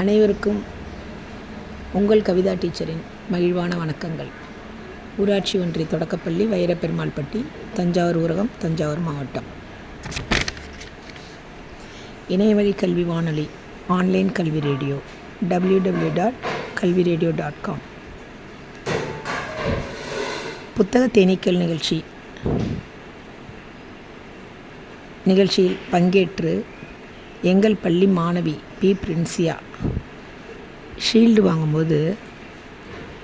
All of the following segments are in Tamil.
அனைவருக்கும் உங்கள் கவிதா டீச்சரின் மகிழ்வான வணக்கங்கள். ஊராட்சி ஒன்றிய தொடக்கப்பள்ளி வைரப்பெருமாள்பட்டி தஞ்சாவூர் ஊரகம் தஞ்சாவூர் மாவட்டம். இணையவழி கல்வி வானொலி online Kalvi radio W W dot Kalvi radio dot com புத்தக தேனீக்கள் நிகழ்ச்சி நிகழ்ச்சியில் பங்கேற்று எங்கள் பள்ளி மாணவி பி. பிரின்சியா. ஷீல்டு வாங்கும்போது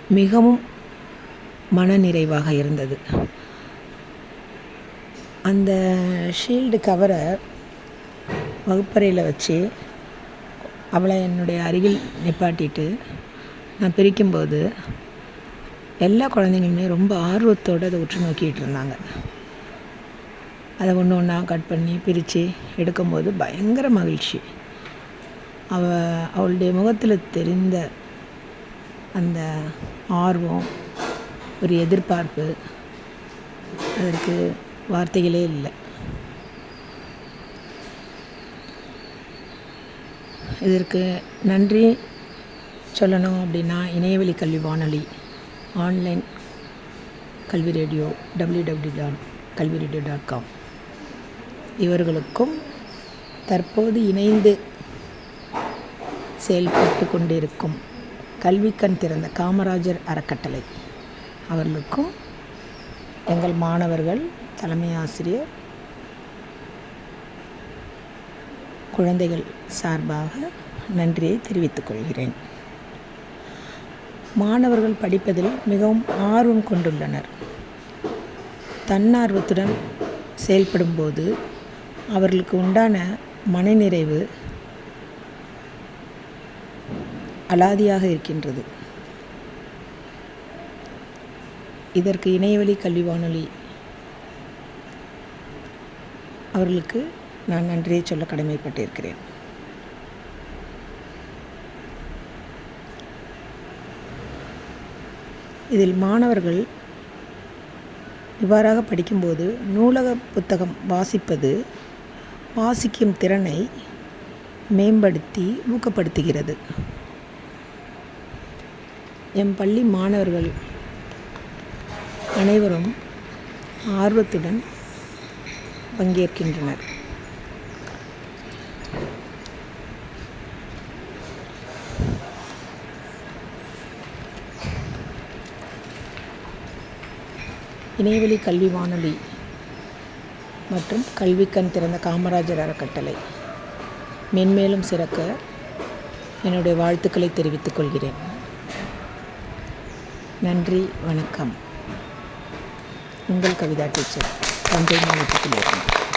மிகவும் மனநிறைவாக இருந்தது. அந்த ஷீல்டு கவரை வகுப்பறையில் வச்சு அவளை என்னுடைய அருகில் நிப்பாட்டிட்டு நான் பிரிக்கும்போது எல்லா குழந்தைங்களுமே ரொம்ப ஆர்வத்தோடு அதை உற்று நோக்கிட்டு இருந்தாங்க. அதை ஒன்று ஒன்றா கட் பண்ணி பிரித்து எடுக்கும்போது பயங்கர மகிழ்ச்சி. அவ அவளுடைய முகத்தில் தெரிந்த அந்த ஆர்வம் ஒரு எதிர்பார்ப்பு அதற்கு வார்த்தைகளே இல்லை. இதற்கு நன்றி சொல்லணும் அப்படின்னா இணையவழி கல்வி வானொலி online Kalvi radio W W dot Kalvi radio dot com. இவர்களுக்கும் தற்போது இணைந்து செயல்பட்டு கொண்டிருக்கும் கல்விக்கண் திறந்த காமராஜர் அறக்கட்டளை. அவர்களுக்கும் எங்கள் மாணவர்கள் தலைமை ஆசிரியர் குழந்தைகள் சார்பாக நன்றியை தெரிவித்துக் கொள்கிறேன். மாணவர்கள் படிப்பதில் மிகவும் ஆர்வம் கொண்டுள்ளனர். தன்னார்வத்துடன் செயல்படும்போது அவர்களுக்கு உண்டான மனநிறைவு அலாதியாக இருக்கின்றது. இதற்கு இணையவழி கல்வி வானொலி. அவர்களுக்கு நான் நன்றியை சொல்ல கடமைப்பட்டிருக்கிறேன். இதில் மாணவர்கள் இவ்வாறாக படிக்கும்போது நூலக புத்தகம் வாசிப்பது வாசிக்கும் திறனை மேம்படுத்தி ஊக்கப்படுத்துகிறது. என் பள்ளி மாணவர்கள் அனைவரும் ஆர்வத்துடன் பங்கேற்கின்றனர். இணையவழி கல்வி வானொலி மற்றும் கல்விக்கண் திறந்த காமராஜர் அறக்கட்டளை. மென்மேலும் சிறக்க என்னுடைய வாழ்த்துக்களை தெரிவித்துக் கொள்கிறேன். நன்றி வணக்கம். உங்கள் கவிதா டீச்சர் தஞ்சை மாவட்டத்தில் இருந்து.